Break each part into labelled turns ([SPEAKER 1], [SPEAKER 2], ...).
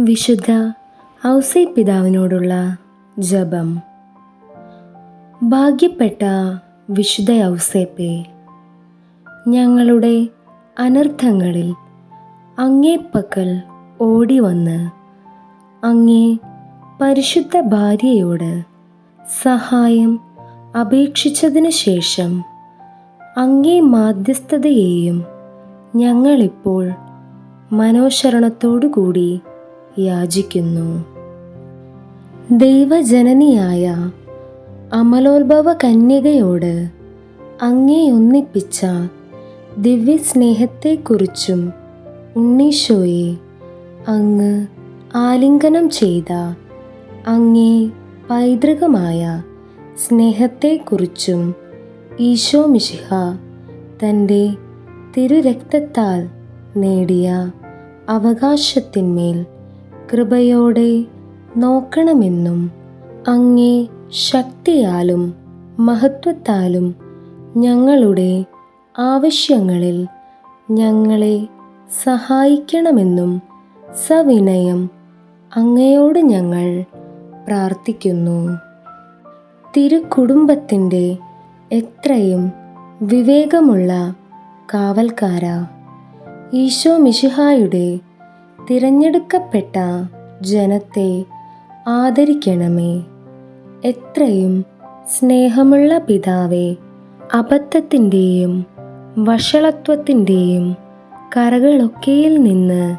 [SPEAKER 1] വിശുദ്ധ ഔസൈ പിതാവിനോടുള്ള ജപം. ഭാഗ്യപ്പെട്ട വിശുദ്ധ ഔസേപ്പെ ഞങ്ങളുടെ അനർത്ഥങ്ങളിൽ അങ്ങേപ്പക്കൽ ഓടി വന്ന് അങ്ങേ പരിശുദ്ധ ഭാര്യയോട് സഹായം അപേക്ഷിച്ചതിന് ശേഷം അങ്ങേ മാധ്യസ്ഥതയെയും ഞങ്ങളിപ്പോൾ മനോശരണത്തോടുകൂടി യാചിക്കുന്നു. ദൈവജനനിയായ അമലോത്ഭവ കന്യകയോട് അങ്ങേ ഒന്നിപ്പിച്ച ദിവ്യസ്നേഹത്തെക്കുറിച്ചും ഉണ്ണീശോയെ അങ്ങ് ആലിംഗനം ചെയ്ത അങ്ങേ പൈതൃകമായ സ്നേഹത്തെക്കുറിച്ചും ഈശോ മിശിഹ തന്റെ തിരുരക്തത്താൽ നേടിയ അവകാശത്തിന്മേൽ കൃപയോടെ നോക്കണമെന്നും അങ്ങേ ശക്തിയാലും മഹത്വത്താലും ഞങ്ങളുടെ ആവശ്യങ്ങളിൽ ഞങ്ങളെ സഹായിക്കണമെന്നും സവിനയം അങ്ങയോട് ഞങ്ങൾ പ്രാർത്ഥിക്കുന്നു. തിരുക്കുടുംബത്തിന്റെ എത്രയും വിവേകമുള്ള കാവൽക്കാര. ഈശോ മിശിഹായുടെ തിരഞ്ഞെടുക്കപ്പെട്ട ജനത്തെ ആദരിക്കണമേ. എത്രയും സ്നേഹമുള്ള പിതാവേ അബദ്ധത്തിന്റെയും വഷളത്വത്തിന്റെയും കറകളൊക്കെയിൽ നിന്ന്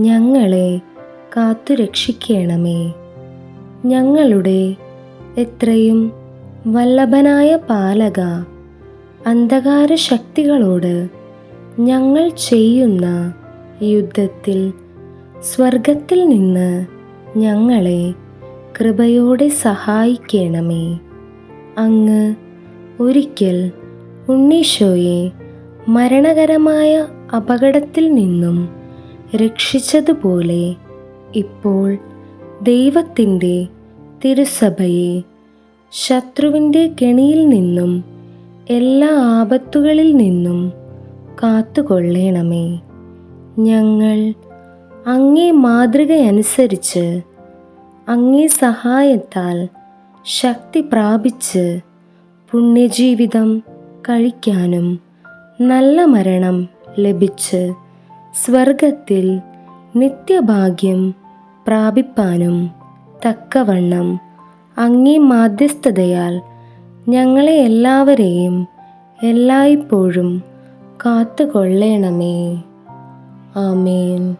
[SPEAKER 1] ഞങ്ങളെ കാത്തുരക്ഷിക്കണമേ. ഞങ്ങളുടെ എത്രയും വല്ലഭനായ പാലക അന്ധകാര ശക്തികളോട് ഞങ്ങൾ ചെയ്യുന്ന യുദ്ധത്തിൽ സ്വർഗത്തിൽ നിന്ന് ഞങ്ങളെ കൃപയോടെ സഹായിക്കണമേ. അങ്ങ് ഒരിക്കൽ ഉണ്ണീശോയെ മരണകരമായ അപകടത്തിൽ നിന്നും രക്ഷിച്ചതുപോലെ ഇപ്പോൾ ദൈവത്തിന്റെ തിരുസഭയെ ശത്രുവിന്റെ കെണിയിൽ നിന്നും എല്ലാ ആപത്തുകളിൽ നിന്നും കാത്തുകൊള്ളണമേ. ഞങ്ങൾ അങ്ങേ മാതൃകയനുസരിച്ച് അങ്ങേ സഹായത്താൽ ശക്തി പ്രാപിച്ച് പുണ്യജീവിതം കഴിക്കാനും നല്ല മരണം ലഭിച്ച് സ്വർഗത്തിൽ നിത്യഭാഗ്യം പ്രാപിപ്പാനും തക്കവണ്ണം അങ്ങേ മാധ്യസ്ഥതയാൽ ഞങ്ങളെ എല്ലാവരെയും എല്ലായ്പ്പോഴും കാത്തുകൊള്ളേണമേ. ആമേൻ.